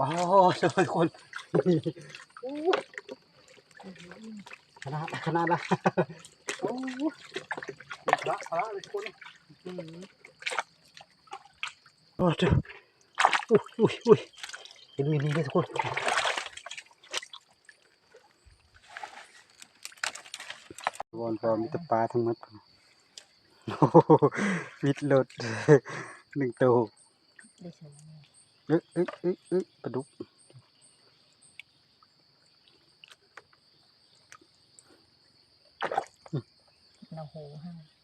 ว้าวทุกคนขนาดขนาดละโอ้พระพระเลยคนโอ้เจ้าอุ้ยอุ้ยอุ้ยเห็นมีนี่เลยทุกคนวอนพอมีแต่ปลาทั้งหมดโอ้วิดรถหนึ่งตัว อ๊ะเอ๊ะเอ๊ะเอ๊ะปลาดุกน้ำหูให้กั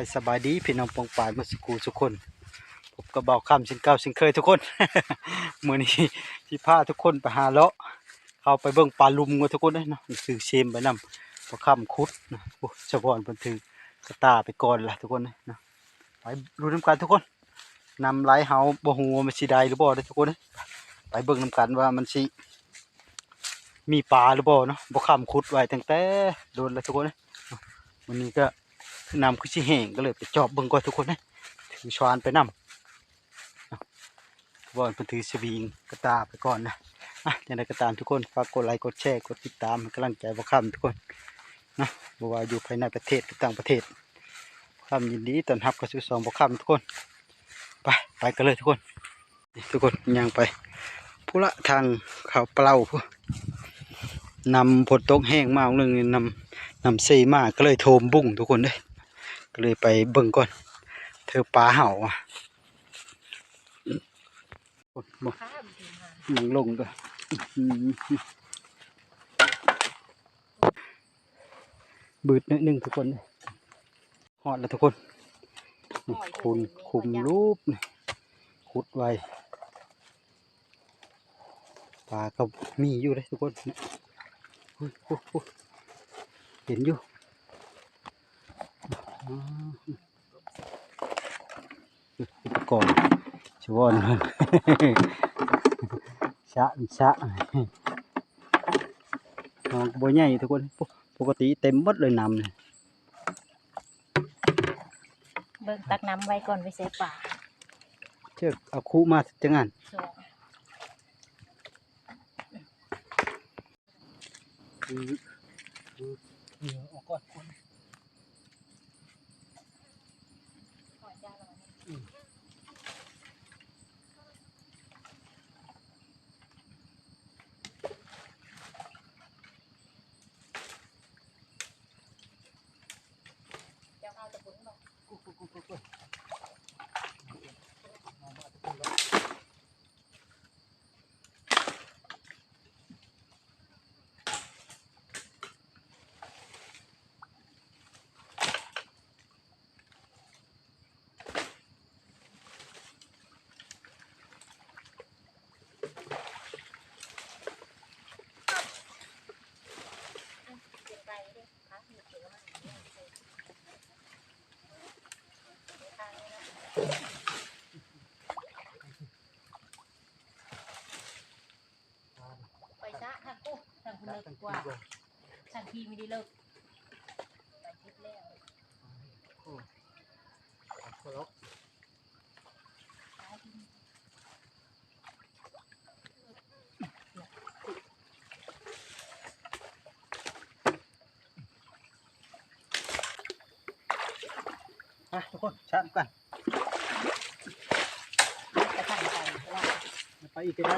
ายสบายดีพี่น้องปองปายมื่อสักครู่ทุกคนผมก็บอกคำสินเก่าสินเคยทุกคน มื่อนี้ที่พาทุกคนไปหาเลาะเข้าไปเบิ่งปลาลุมกันทุกคนเลยนาะซื้อเชมไปนำพอคำคุดนะโอ้เฉพาะบันทึกกระตาไปก่อนละทุกคนเลยนาะไปรู้น้ำกันทุกคนนำไหลเฮาบ่ฮู้ว่ามันสิได้หรือบ่เด้ทุกคนเด้อไปเบิ่งน้ำกันว่ามันสิมีปลาหรือบ่เนาะบ่คำคุดไว้ตั้งแต่โดนแล้วทุกคนเด้อเนาะวันนี้ก็ น้ำคือสิแห้งก็เลยไปจอบเบิ่งก่อนทุกคนนะถือช้อนไปนำบอนเพิ่นถือสวิงกระตาไปก่อนนะอะย่างไรก็ตามทุกคนฝากกดไลค์กดแชร์กดติดตามกำลังใจบ่คำทุกคนนะบ่ว่าอยู่ภายในประเทศหรือต่างประเทศความยินดีต้อนรับเข้าสู่สองบ่คำทุกคนไปไปกันเลยทุกคน ทุกคนย่างไปผู้ละทางเขาเปล่าพู้นำผลตกแห้งมากนึงนี่นำนำซีมาก็เลยโทมบุ้งทุกคนเลย เลยไปเบิ่งก่อน เธอปลาเห่าอะโอ้ยบ่ข้ามถึงลงก็อื้อหือบืดนิดนึงทุกคนหอดแล้วทุกคนคุณคุมรูปขุดไว้ปลาก็มีอยู่เลยทุกคนเห็นอยู่ อ๋ออุปกรณ์ชวอนมันชะชะน้องบัวใหญ่ทุกคนปกปกติเต็มหมดเลยนำเนี่ยเบิ่งตักน้ำไว้ก่อนไว้ใส่ป่าเชือกเอาคู่มาจังงันสองคือคือเหนือออกก่อนคน หอยจ้าเราเนี่ยเจ้าเอาตะบุญบอก กุ๊กกุ๊กกุ๊กกุ๊กไปซะทางกูทางคุณเลิกกว่า ทางพี่ไม่ได้เลิกไปคิดแล้วอะทุกคนชะกันจะทางใจว่าไปอีกก็ได้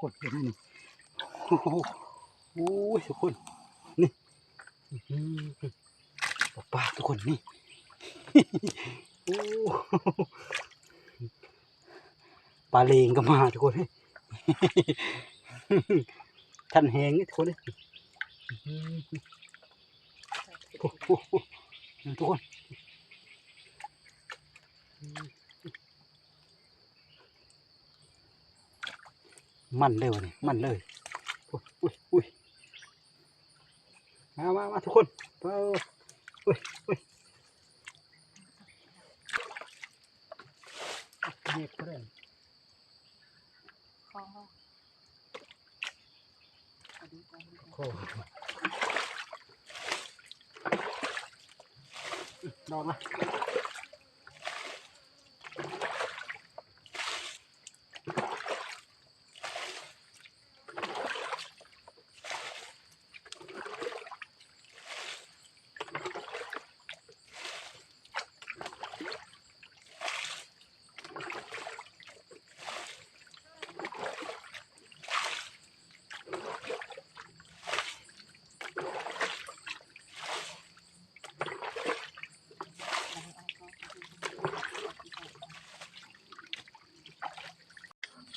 กดเลยนี่โอ้โหโอ้ยทุกคน นี่อื้อหือปลาทุกคนนี่โอ้ปลาเลงก็มาทุกคนท่านแหงนี่ทุกคนทุกคน มันเลยวะนี่มันเลยอุ้ยอุ้ยอุ้ยมามามาทุกคนเอาอุ้ยอุ้ยเรียกเพื่อนคล้องว่าโอ้ดอกมา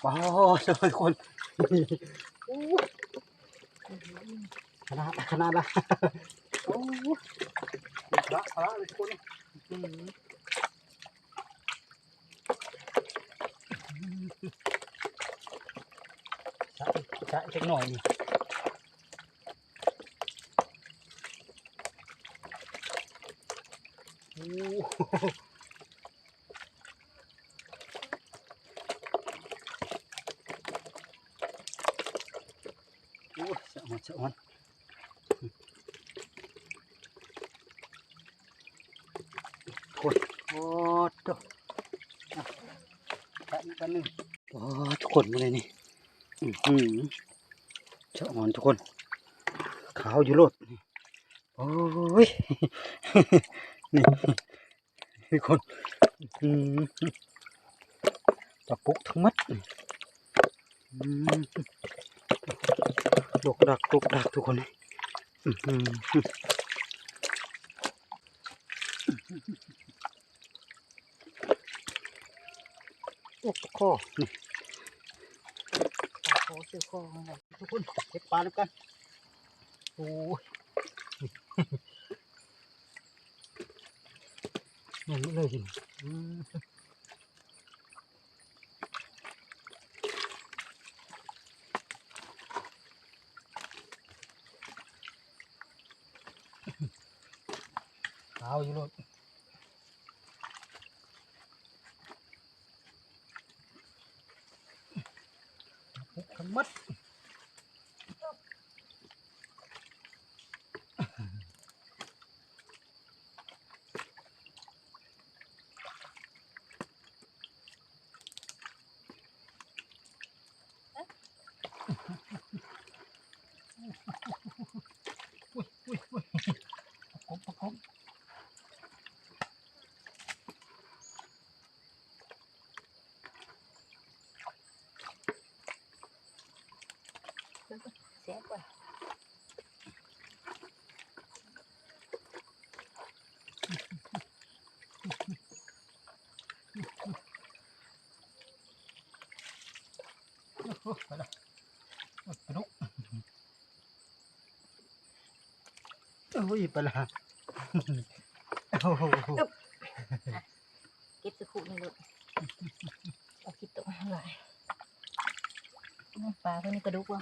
ว้าวทุกคนขนาดขนาดละโอ้พระพระเลยคนอื้อหือใช่ใช่เล็กหน่อยนี่โอ้โหสะอ่อนสะอ่อนคนโอ้ตวอะแป๊บนึงแป๊บนึงโอ้ ทุกคนมาเลยนี่อื้อหือสะอ่อนทุกคน ขาวอยู่โลดโอ้ย นี่ทุกคนอืมตะปุกทั้งมัดตกดักดกดักทุกคนเลยอื้อหือโอ้โหนี่ ปลาโคอโคมาเลยทุกคนเก็บปลาด้วยกันโอ้ยนี่ไม่เลยจริงอืมขาอยู่โลด พุกทั้งหมัด อุ้ยอุ้ยอุ้ยประกบประกบ เสียกว่า โอ้โห ไปละโอ้ยปลาดุกโอ้ยไปละโอ้โหเก็บสักครู่หนึงลูกเอาคิดตกหลายนี่ปลาตัวนี้กระดูกว่ะ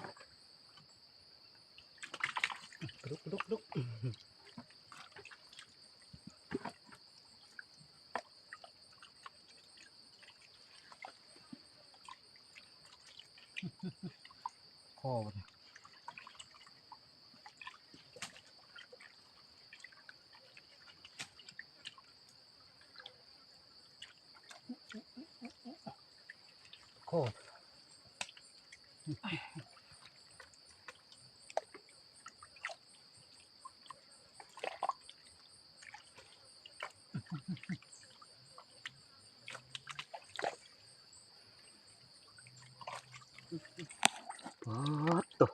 ปลาดุกปลาดุกปลาดุก คอ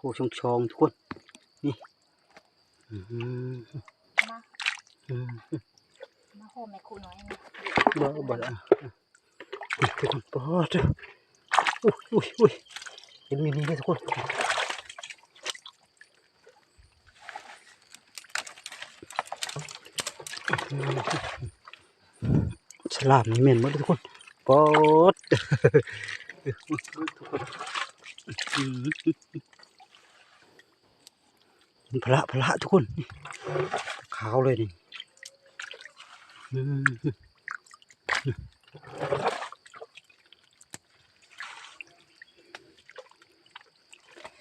มันคอโหชงชองทุกคน นี่อืมาอืมมาโฮมแม่ครูน้อยนะบ่บ่ละทุกคนปอดอุ้ยอุ้ยอุ้ยเห็นมีนี่เลยทุกคนฉลามนี่เหม็นหมดทุกคนปอดทุกคนอืมเป็น พระพระทุกคนขาวเลยนี่อืม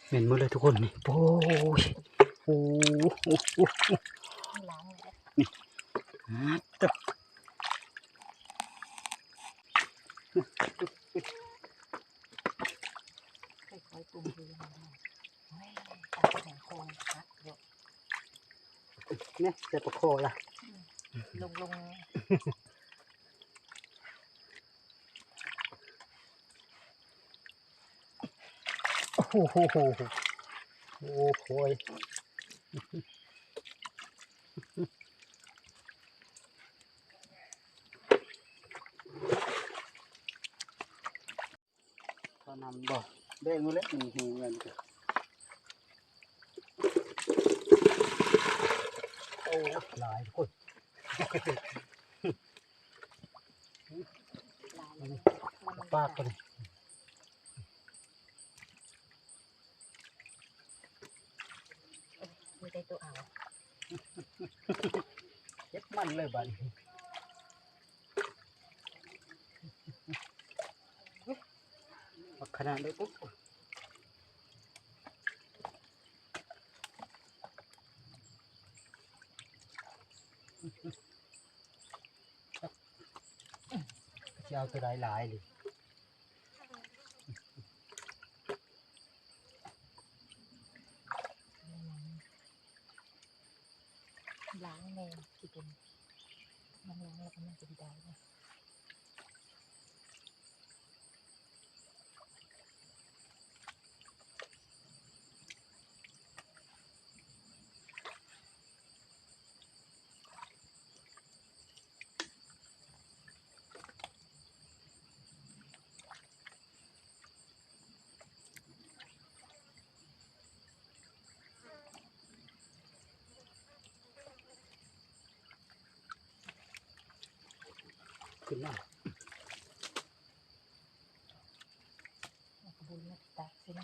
เห็นหมดเลยทุกคนนี่โอ้ยโอ้โหโอ้โหไม่ล้างเลยนะอ่าตึ๊บค่อยๆปรุงดูนะเฮ้ยตาแข็งโคงคักเดี๋ยว เนี่ยจะประคอละลงลงโอ้โหโหโหโหโอ้โหยพอนำบ่แดงมาแล้วมีหูเงินกันโอ้หลายคนลายเลยมันปากกันไม่ได้ตัวเอาเจ็บมันเลยบัดนี้บักขนาดเลยปุ๊บจะเอา ตัวใดหลายเลยล้างแมวที่เป็นมันล้างแล้วก็มันจะได้ไหม ขึ้นมาเอากระบุนมาตัดใช่ไหม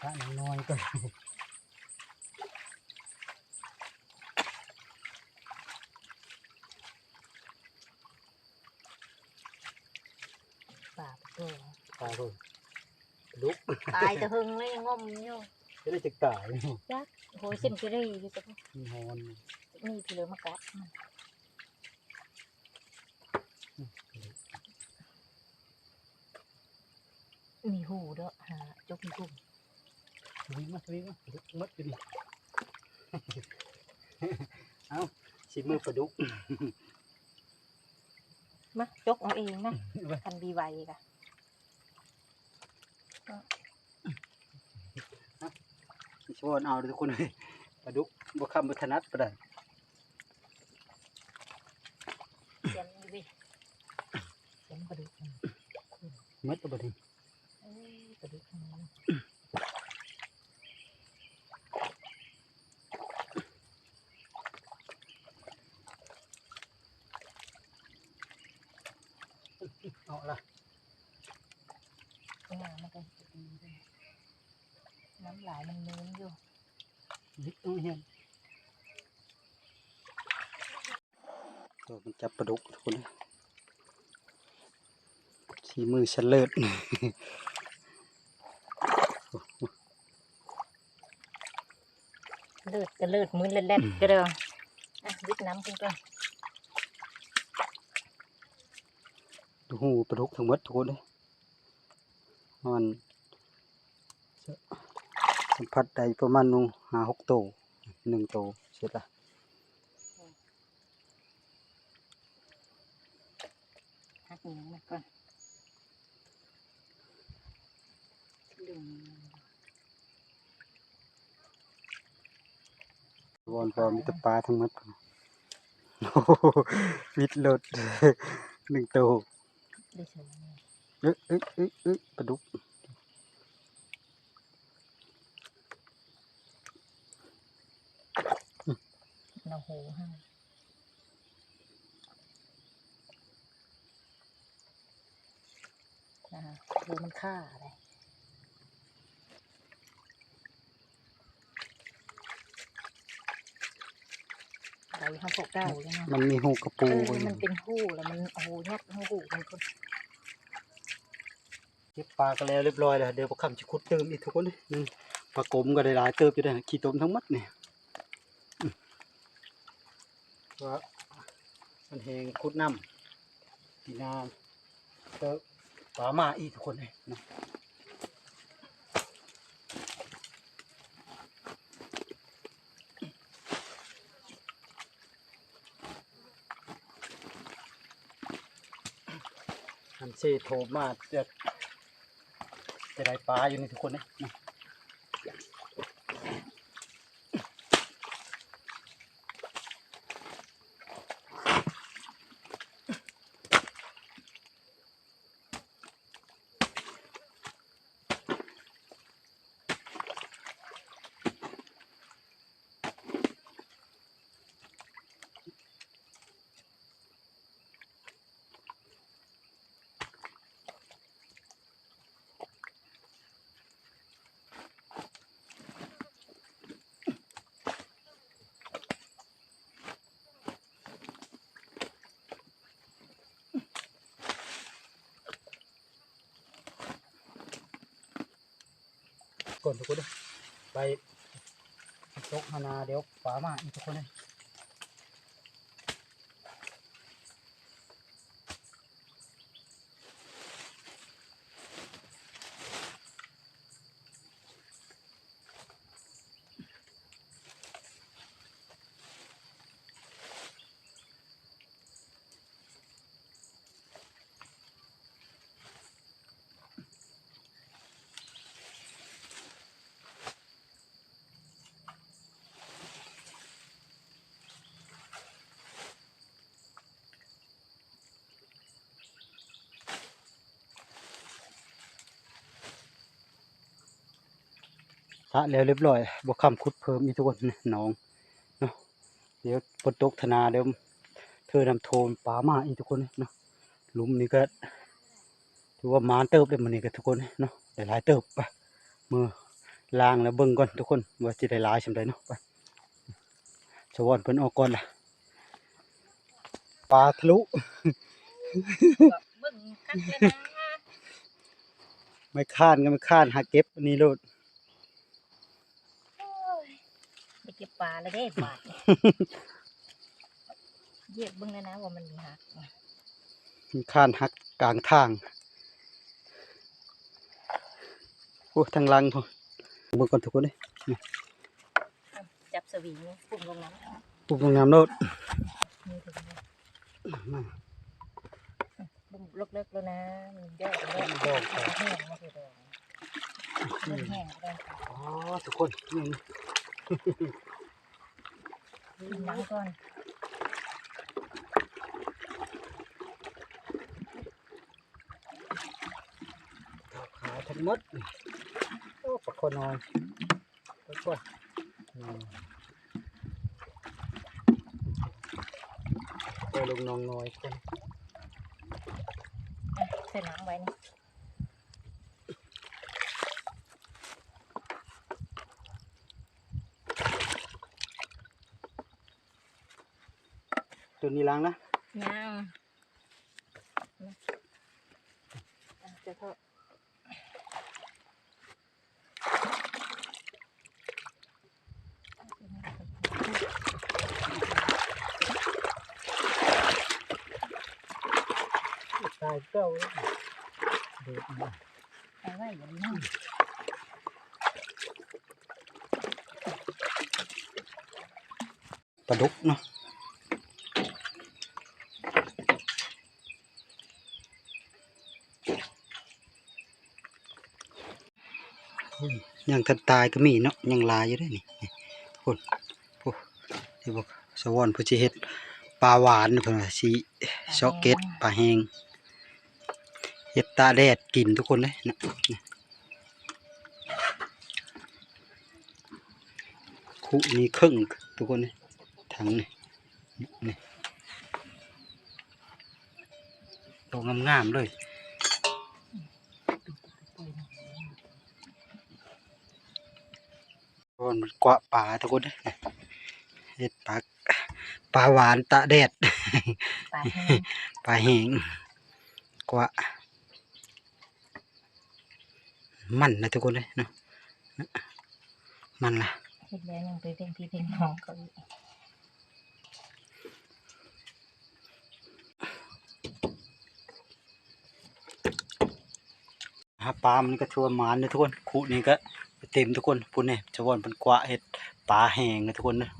พระน้อยๆก็ ปากตัว ตายเลยลุก ตายแต่หึงเลยงมอยู่จะได้จะตายนี่จักโหยเส้นจะได้อยู่จักมีฮอนนี่พี่เลยมากัดมันมีหูเด้อหาจกมีกุ้งวิ่งมาวิ่งมาลุกมัดอยู่ดิเอาสิมือประดุกมาจกเอาเองนะคันบีไวกะ ชวนเอาเลยทุกคนเลยประดุกบ่คำบ่ถนัดปานใดเขียนดูดิเขียนกระดูกมันมัดตัวบ่ดีเอ้ยกระดูกมัน เอาละ งานมันก็จะดีด้วยน้ำลายมันเน้นอยู่ ลิกต้องเห็นตัวมันจับประดุกทุกคนเลยสีมือฉันเลิศเลือดก็เลือดมือเล็ดๆก็เด้ออะวิดน้ำกินก่อนดูหูประดุกทั้งหมดทุกคนเลยมันสั มผัสได้ประมาณนูหาหกโตวหนึ่งโตวเสร็จละหักหนึ่งมาก่อนดึงวอนพอมีแต่ปลาทั้งหมดโอ้โหวิดรถหนึ่งโตวได้สวยเอ๊ะเอ๊ะเอ๊ะเอ๊ะปลาดุก เราหูให้นะคะดูมันค่าอะไรอะไรห้าหกเก้าใช่ไหมมันมีหูกระปูเออไว้มันเป็นหู้แล้วมันโอ้โหยัดหู้มันคนเก็บปลาก็แล้วเรียบร้อยแล้วเดี๋ยวพอคำจะขุดเติมอีกทุกคนนี่ปลากลมก็ได้หลายเติบอยู่ได้อขี้ต้มทั้งหมดเนี่ยอืม ว่ามันแหงขุดน้ำปีนาเติบปลามาอีกทุกคนเลยนะอันเซโทมาจะจะได้ปลาอยู่นี่ทุกคนนะ นะก่อนทุกคนไปตกมานาเดี๋ยวปลามาอีกทุกคนเลยะแล้วเรียบร้อยบวคำขุดเพิ่มอีกทุกคนนี่หน้องเนาะเดี๋ยวฝนตกธนาเดี๋ยวเธอนำโทมปลามาอีกทุกคนเนาะหลุมนี่ก็ถือว่าหมานเติบเลยมันนี่ก็ทุกคนเนาะได้หลายเติบไปมือล้างแล้วเบิ่งก่อนทุกคนว่าจะได้หลายสำใดเนาะไปชะวอนเพิ่นออกก่อนล่ะปลาทะลุเบิ่งคักเลยนะไม่ค้านก็ไม่ค้านหาเก็บอันนี้โลด โอ้ยไป เก็บปลาแล้วได้บาดเนี่ยเหยียบเบิ่งเลยนะว่ามันมีหักมีค้านหักกลางทางโอ้ทางลังพอเบิ่งก่อนทุกคนเลยจับสวิงปุ่มลงน้ำปลูกงามโลดนี่ถึงแล้วมาบุ้มเลิกๆแล้วนะมันยอดแล้วแห้งมาคือเดิมเริ่มแห้งก็ได้อ๋อทุกคนนี่ กินน้ำก่อนขาวทั้งหมดโอ้ปลาคอน้อยไปก่อนอืมไปลงนองน้อยกันอะใส่น้ำไว้นะ ตัวนี้ล้างนะงาจะเท่าตายเก้าเด็ดมาตายไว้อย่งนี้ปลาดุกเนาะ ยยังทันตายก็มีเนาะยังลายอยู่เด้วยนี่นี่ทุกคนโอ้ที่บอกสวรรค์ผู้สิเฮ็ดปลาหวานเพิ่นว่าสิช็อกเก็ตปลาแห้งเฮ็ดตาแดดกินทุกคนเลยนะนะคุนี่ครึ่งทุกคนเลยถังนี่นี่โตงามๆเลย โอนมันกว่าป่าทุกคนเด้อเฮ็ดปลาปลาหวานตะแดดปลาแห้งปลาแห้งกว่ามันนะทุกคนเลยเนาะมันล่ะเฮ็ดแล้วยังไปเพ่งพี่เพ่งน้องเขาอีกหาปลามันก็ชัวร์หมานเลยทุกคนคูนี่ก็ เต็มทุกคนพุ่นเนี่ยชาวอนเป็นกวาเห็ดป่าแห้งนะทุกคนนะ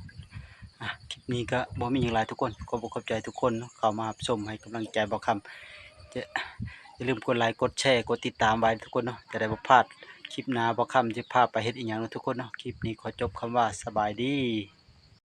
คลิปนี้ก็บ่มีอย่างไรทุกคนขอบอกขอบใจทุกคนเข้ามาชมให้กำลังใจบอกคำจะอย่าลืมกดไลค์กดแชร์กดติดตามไว้ทุกคนเนาะจะได้บ่พลาดคลิปหน้าบอกคำจะพาไปเห็ดอีกอย่างนะทุกคนเนาะคลิปนี้ขอจบคำว่าสบายดี